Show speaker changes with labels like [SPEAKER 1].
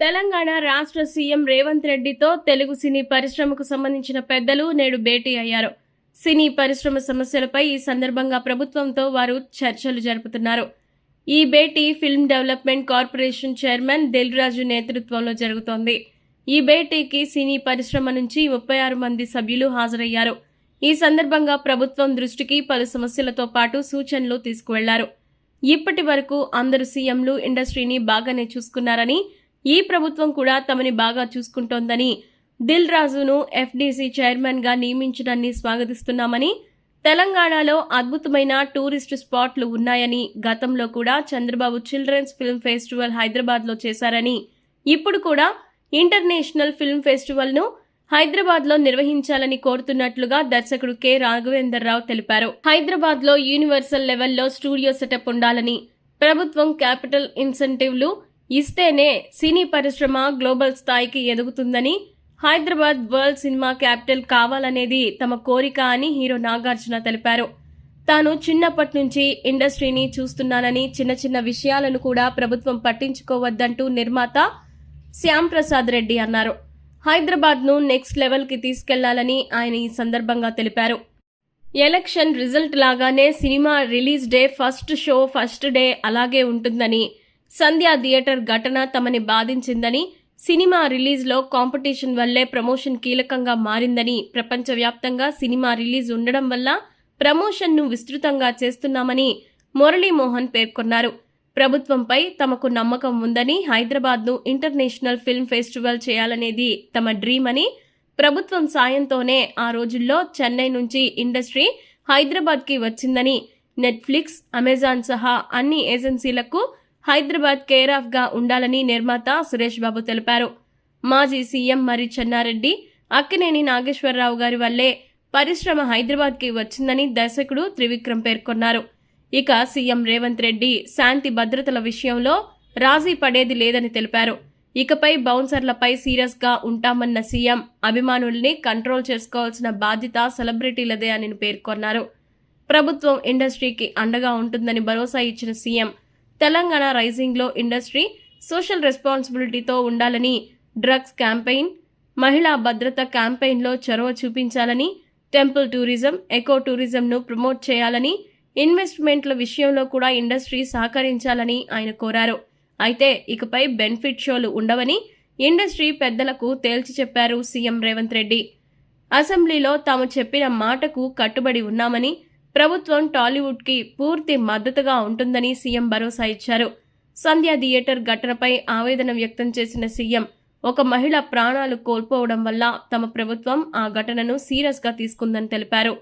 [SPEAKER 1] తెలంగాణ రాష్ట్ర సీఎం రేవంత్ రెడ్డితో తెలుగు సినీ పరిశ్రమకు సంబంధించిన పెద్దలు నేడు భేటీ అయ్యారు. సినీ పరిశ్రమ సమస్యలపై ఈ సందర్భంగా ప్రభుత్వంతో వారు చర్చలు జరుపుతున్నారు. ఈ భేటీ film development corporation chairman Dil Raju నేతృత్వంలో జరుగుతోంది. ఈ భేటీకి సినీ పరిశ్రమ నుంచి ముప్పై ఆరు మంది సభ్యులు హాజరయ్యారు. ఈ సందర్భంగా ప్రభుత్వం దృష్టికి పలు సమస్యలతో పాటు సూచనలు తీసుకువెళ్ళారు. ఇప్పటి వరకు అందరు సీఎంలు ఇండస్ట్రీని బాగానే చూసుకున్నారని ఈ ప్రభుత్వం కూడా తమని బాగా చూసుకుంటోందని దిల్ రాజును ఎఫ్డీసీ చైర్మన్గా నియమించడాన్ని స్వాగతిస్తున్నామని తెలంగాణలో అద్భుతమైన టూరిస్ట్ స్పాట్లు ఉన్నాయని గతంలో కూడా చంద్రబాబు చిల్డ్రన్స్ ఫిల్మ్ ఫెస్టివల్ హైదరాబాద్లో చేశారని ఇప్పుడు కూడా ఇంటర్నేషనల్ ఫిల్మ్ ఫెస్టివల్ను హైదరాబాద్లో నిర్వహించాలని కోరుతున్నట్లుగా దర్శకుడు కె. రాఘవేందర్ రావు తెలిపారు. హైదరాబాద్లో యూనివర్సల్ లెవెల్లో స్టూడియో సెటప్ ఉండాలని ప్రభుత్వం క్యాపిటల్ ఇన్సెంటివ్లు ఇస్తేనే సినీ పరిశ్రమ గ్లోబల్ స్థాయికి ఎదుగుతుందని హైదరాబాద్ వరల్డ్ సినిమా క్యాపిటల్ కావాలనేది తమ కోరిక అని హీరో నాగార్జున తెలిపారు. తాను చిన్నప్పటి నుంచి ఇండస్ట్రీని చూస్తున్నానని చిన్న చిన్న విషయాలను కూడా ప్రభుత్వం పట్టించుకోవద్దంటూ నిర్మాత శ్యామ్ ప్రసాద్ రెడ్డి అన్నారు. హైదరాబాద్ను నెక్స్ట్ లెవెల్కి తీసుకెళ్ళాలని ఆయన ఈ సందర్భంగా తెలిపారు. ఎలక్షన్ రిజల్ట్ లాగానే cinema release day first show first day అలాగే ఉంటుందని సంధ్యా థియేటర్ ఘటన తమని బాధించిందని సినిమా రిలీజ్లో కాంపిటీషన్ వల్లే ప్రమోషన్ కీలకంగా మారిందని ప్రపంచవ్యాప్తంగా సినిమా రిలీజ్ ఉండడం వల్ల ప్రమోషన్ను విస్తృతంగా చేస్తున్నామని మురళీమోహన్ పేర్కొన్నారు. ప్రభుత్వంపై తమకు నమ్మకం ఉందని హైదరాబాద్ను ఇంటర్నేషనల్ ఫిల్మ్ ఫెస్టివల్ చేయాలనేది తమ డ్రీమ్ అని ప్రభుత్వం సాయంతోనే ఆ రోజుల్లో చెన్నై నుంచి ఇండస్ట్రీ హైదరాబాద్కి వచ్చిందని నెట్ఫ్లిక్స్ అమెజాన్ సహా అన్ని ఏజెన్సీలకు హైదరాబాద్ కేర్ ఆఫ్గా ఉండాలని నిర్మాత సురేష్ బాబు తెలిపారు. మాజీ సీఎం మరి చెన్నారెడ్డి అక్కినేని నాగేశ్వరరావు గారి వల్లే పరిశ్రమ హైదరాబాద్కి వచ్చిందని దర్శకుడు త్రివిక్రమ్ పేర్కొన్నారు. ఇక సీఎం రేవంత్ రెడ్డి శాంతి భద్రతల విషయంలో రాజీ పడేది లేదని తెలిపారు. ఇకపై బౌన్సర్లపై సీరియస్గా ఉంటామన్న సీఎం అభిమానుల్ని కంట్రోల్ చేసుకోవాల్సిన బాధ్యత సెలబ్రిటీలదే అని పేర్కొన్నారు. ప్రభుత్వం ఇండస్ట్రీకి అండగా ఉంటుందని భరోసా ఇచ్చిన సీఎం తెలంగాణ రైజింగ్లో ఇండస్ట్రీ సోషల్ రెస్పాన్సిబిలిటీతో ఉండాలని డ్రగ్స్ క్యాంపెయిన్ మహిళా భద్రత క్యాంపెయిన్లో చొరవ చూపించాలని టెంపుల్ టూరిజం ఎకో టూరిజంను ప్రమోట్ చేయాలని ఇన్వెస్ట్మెంట్ల విషయంలో కూడా ఇండస్ట్రీ సహకరించాలని ఆయన కోరారు. అయితే ఇకపై బెనిఫిట్ షోలు ఉండవని ఇండస్ట్రీ పెద్దలకు తేల్చి చెప్పారు సీఎం రేవంత్ రెడ్డి. అసెంబ్లీలో తాము చెప్పిన మాటకు కట్టుబడి ఉన్నామని ప్రభుత్వం టాలీవుడ్కి పూర్తి మద్దతుగా ఉంటుందని సీఎం భరోసా ఇచ్చారు. సంధ్యా థియేటర్ ఘటనపై ఆవేదన వ్యక్తం చేసిన సీఎం ఒక మహిళ ప్రాణాలు కోల్పోవడం వల్ల తమ ప్రభుత్వం ఆ ఘటనను సీరియస్గా తీసుకుందని తెలిపారు.